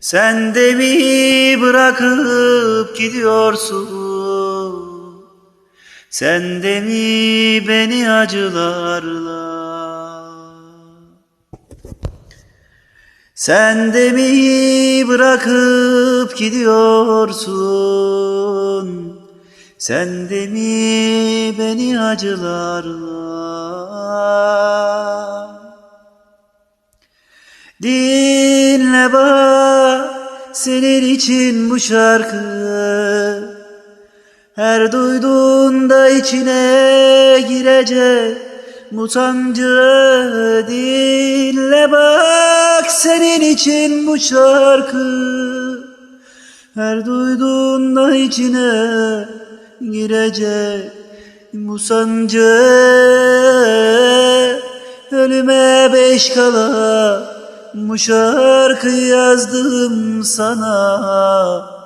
Sen de mi bırakıp gidiyorsun? Sen de mi beni acılarla? Sen de mi bırakıp gidiyorsun? Sen de mi beni acılarla? Dinle bak senin için bu şarkı. Her duyduğunda içine girecek mutancı Dinle bak senin için bu şarkı. Her duyduğunda içine girecek bu sancı Ölüme beş kala bu şarkı yazdım sana.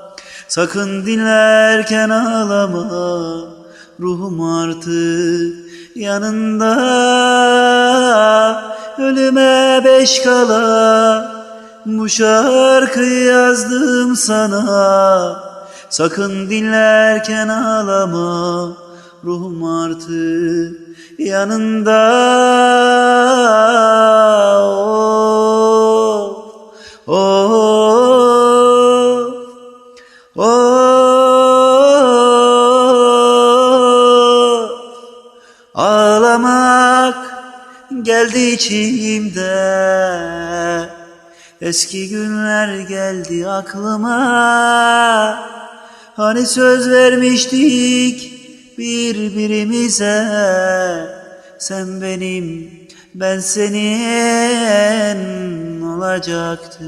Sakın dinlerken ağlama. Ruhum artık yanında. Ölüme beş kala. Bu şarkı yazdım sana. Sakın dinlerken ağlama. Ruhum artık yanında Ağlamak geldi içimde. Eski günler geldi aklıma. Hani söz vermiştik birbirimize. Sen benim ben senin olacaktı